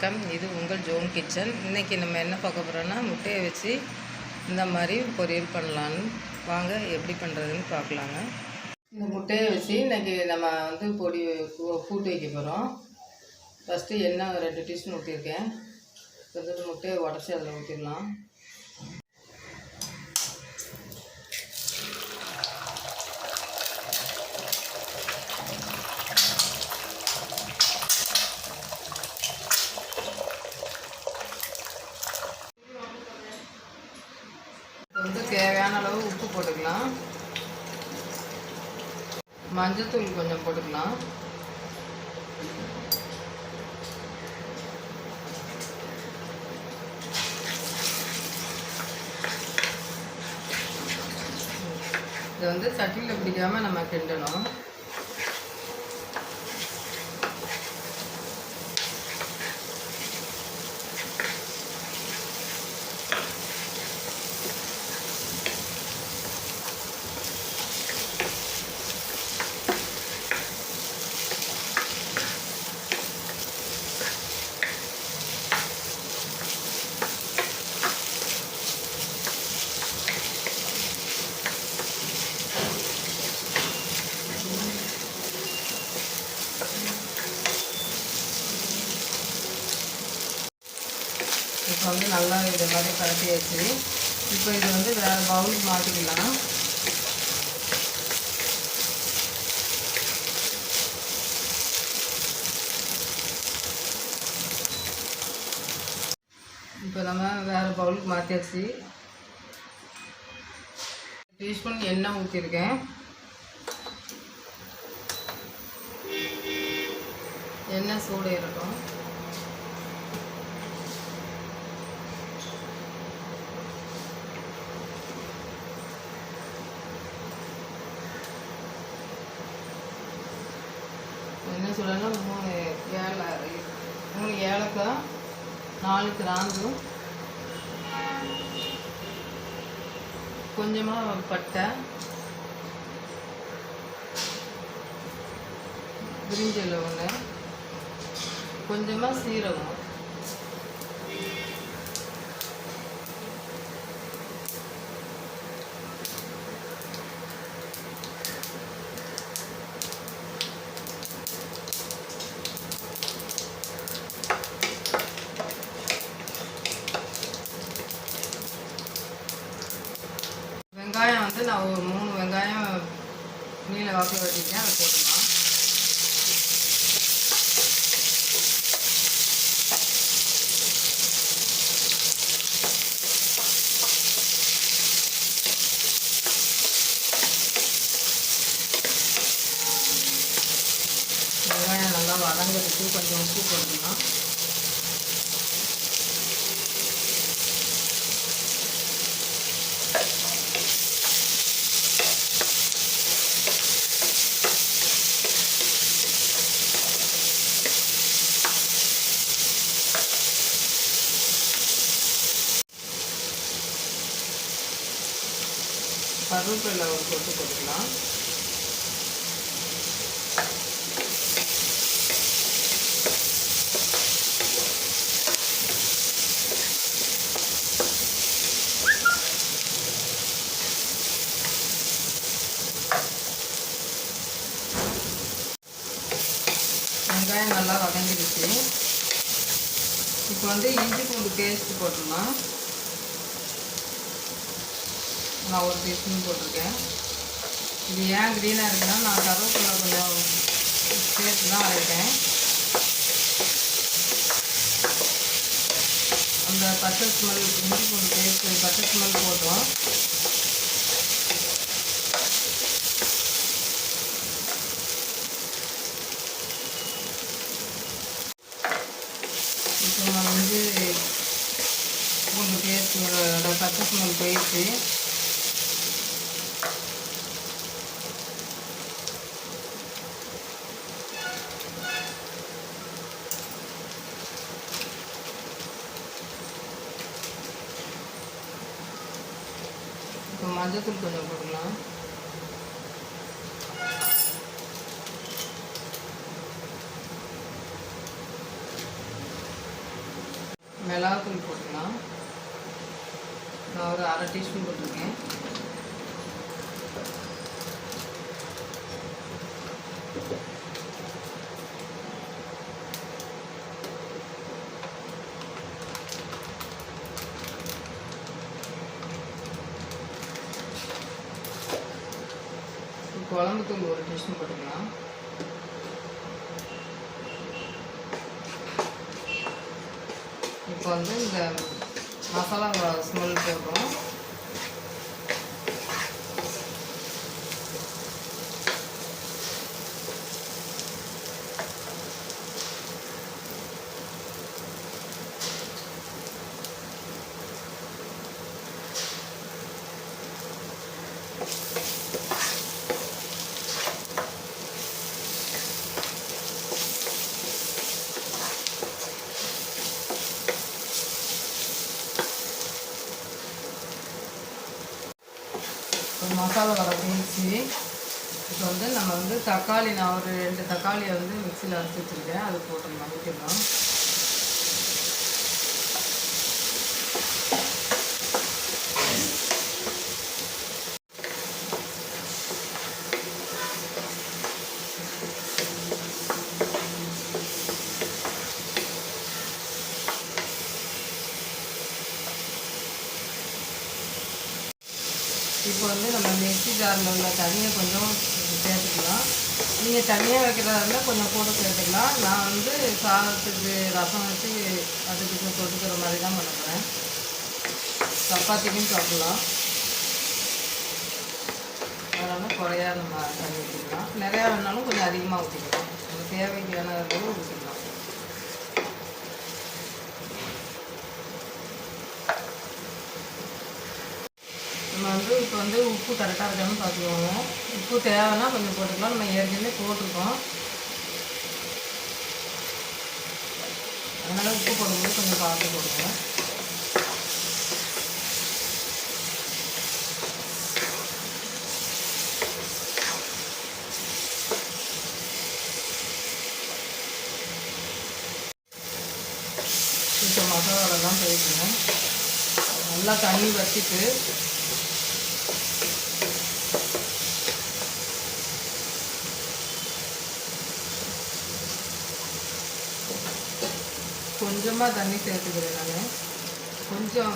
வணக்கம். இது உங்கள் ஜோன் கிச்சன். இன்றைக்கி நம்ம என்ன பார்க்க போகிறோன்னா முட்டையை வச்சு இந்த மாதிரி பொரியல் பண்ணலான்னு வாங்க எப்படி பண்ணுறதுன்னு பார்க்கலாங்க. இந்த முட்டையை வச்சு இன்றைக்கி நம்ம வந்து பொடி கூட்டு வைக்க போகிறோம் ஃபஸ்ட்டு எண்ணெய் ரெண்டு டீஸ்பூன் ஊற்றிருக்கேன் கொஞ்சம் முட்டையை உடச்சி அதில் ஊற்றிடலாம் இப்போ வந்து தேவையான அளவு உப்பு போட்டுக்கலாம். மஞ்சத்தூள் கொஞ்சம் போட்டுக்கலாம். இதை வந்து சட்டியில் பிடிக்காம நம்ம கிண்டணும். இப்போ வந்து நல்லா இது மாதிரி கலட்டியாச்சு இப்போ இது வந்து வேறு பவுலுக்கு மாற்றிக்கலாம் இப்போ நம்ம வேறு பவுலுக்கு மாற்றியாச்சு டீஸ்பூன் எண்ணெய் ஊற்றிருக்கேன் எண்ணெய் சூடு இருக்கும் என்ன சொல்லணும் மூணு ஏல மூணு ஏலக்காய் நாலு கொஞ்சமாக பட்டை. பிரிஞ்சல் ஒன்று கொஞ்சமாக சீரகம் வெங்காயம் வந்து நான் ஒரு மூணு வெங்காயம் நீல வாக்கில் வெட்டிருக்கேன் அதை போட்டுக்கலாம். வெங்காயம் நல்லா வதங்கிறதுக்கு கொஞ்சம் உப்பு போட்டுக்கலாம். கருவேப்பிலை ஒரு கொத்து போட்டுக்கலாம். வெங்காயம் நல்லா வதங்கிடுச்சு. இப்போ வந்து இஞ்சி பூண்டு பேஸ்ட் போட்டுடலாம் நான் ஒரு டீஸ்பூன் போட்டிருக்கேன். இது ஏன் க்ரீனாக இருக்குன்னா நான் கருவேப்பிலை கொஞ்சம் சேர்த்து தான் அரைப்பேன். அந்த பச்சை ஸ்மெல் இஞ்சி பூண்டு பேஸ்ட் பச்சை ஸ்மெல் போட்டோம். இப்போ நான் வந்து பூண்டு பேஸ்ட் பச்சை ஸ்மெல் போயிடுச்சு. மஞ்சத்தூள் கொஞ்சம் போட்டுக்கலாம். மிளகாத்தூள் போட்டுக்கலாம். நான் ஒரு அரை டீஸ்பூன் போட்டிருக்கேன். குழம்பு தூள் ஒரு டீஸ்பூன் போட்டுக்கலாம் இப்போ வந்து இந்த மசாலா ஸ்மெல் போடுறோம். ஒரு மசாலா வர பீன்ஸு இப்போ வந்து நம்ம வந்து தக்காளி நான் ஒரு ரெண்டு தக்காளியை வந்து மிக்சியில் அரைச்சி வச்சுருக்கேன். அது போட்டு மதிக்கலாம் வந்து நம்ம மிக்ஸி ஜாரில் உள்ள தண்ணியை கொஞ்சம் சேர்த்துக்கலாம். நீங்கள் தனியாக வைக்கிறதா இருந்தால் கொஞ்சம் கூட சேர்த்துக்கலாம். நான் வந்து சாதத்துக்கு ரசம் வச்சு அதுக்கு தொட்டுக்கிற மாதிரி தான் பண்ணுறேன். சப்பாத்திக்கும் சாப்பிடலாம். அதனால் குறையா நம்ம தண்ணி ஊற்றிக்கலாம் நிறையா வேணாலும் கொஞ்சம் அதிகமாக ஊற்றிக்கலாம் நம்ம தேவைக்கான அளவு ஊற்றிக்கலாம் நம்ம வந்து இப்போ வந்து உப்பு கரெக்டாக இருக்கான்னு பார்த்துக்கோங்க. உப்பு தேவைன்னா கொஞ்சம் போட்டுக்கலாம். நம்ம ஏற்கனவே போட்டிருக்கோம். அதனால் உப்பு போடும்போது கொஞ்சம் பார்த்து போடுங்க. இப்போ மசாலாலாம் போயிட்டுங்க நல்லா தண்ணி வச்சிட்டு கொஞ்சமாக தண்ணி சேர்த்துக்கிறேன் நான். கொஞ்சம்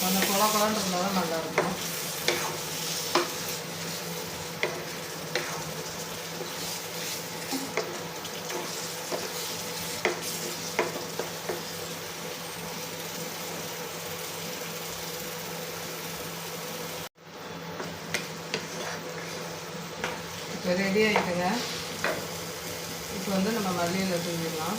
கொஞ்சம் கொல கொலன்னு இருந்தால் தான் நல்லாயிருக்கும். இப்போ ரெடி ஆகிட்டுங்க இப்போ வந்து நம்ம மல்லியில் செஞ்சிடலாம்